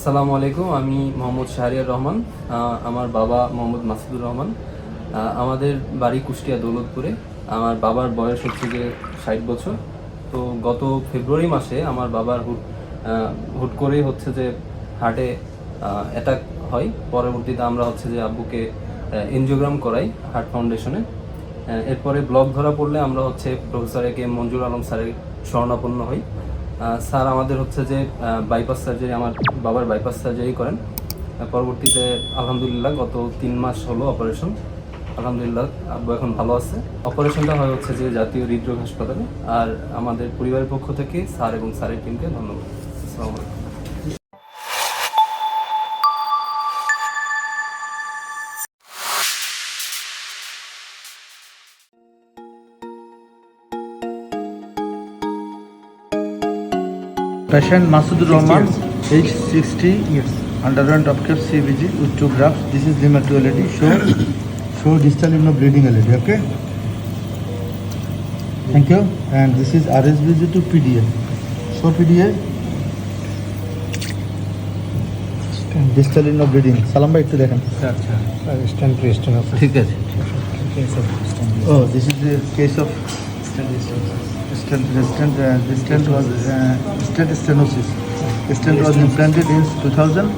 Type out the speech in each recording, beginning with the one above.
আসসালামু আলাইকুম, আমি মোহাম্মদ শাহরিয়ার রহমান আমার বাবা মোহাম্মদ মাসুদুর রহমান। আমাদের বাড়ি কুষ্টিয়া দৌলতপুরে। আমার বাবার বয়স হচ্ছে যে ষাট বছর। তো গত ফেব্রুয়ারি মাসে আমার বাবার হুট হুট করেই হচ্ছে যে হার্টে অ্যাটাক হয়। পরবর্তীতে আমরা হচ্ছে যে আব্বুকে এনজিওগ্রাম করাই হার্ট ফাউন্ডেশনে। এরপরে ব্লক ধরা পড়লে আমরা হচ্ছে প্রফেসর এ কে মঞ্জুর আলম স্যারের শরণাপন্ন হই। স্যার আমাদের হচ্ছে যে বাইপাস সার্জারি আমার বাবার বাইপাস সার্জারি করেন। পরবর্তীতে আলহামদুলিল্লাহ গত তিন মাস হলো অপারেশন আলহামদুলিল্লাহ আব্বু এখন ভালো আছে। অপারেশনটা হয় হচ্ছে যে জাতীয় হৃদরোগ হাসপাতালে। আর আমাদের পরিবারের পক্ষ থেকে স্যার এবং স্যারের টিমকে ধন্যবাদ। আসসালামু আলাইকুম। Patient Masudur Rahman, age 60, years, underwent of CVG with two grafts. This is LED. Show, show distal limb bleeding LED. Okay. Thank you. And this is RSVG to PDA. Show PDA. Distal in bleeding Salam bhai একটু দেখেন stand pre stand off ঠিক আছে ও this is the case of stent stent uh, the stent was uh, stent stenosis stent was implanted in 2000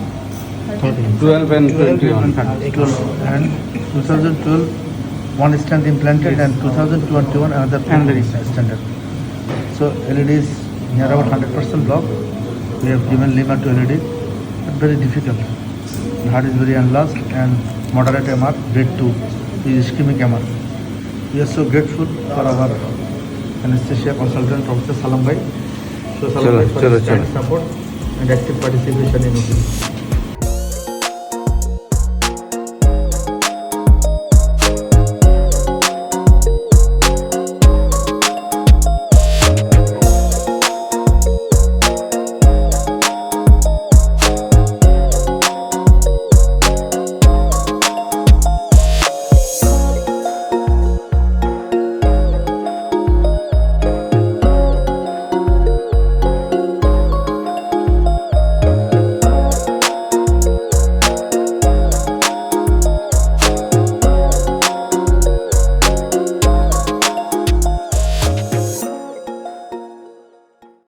12 and 21 12 and 2012 one stent implanted and 2021 another standard. So LED is near about 100% block. We have given lima to LED, but very difficult. The heart is very enlarged and moderate MR, grade 2 is ischemic MR. We are so grateful for our anaesthesia consultant professor Salam bhai. So Salam bhai support and active participation in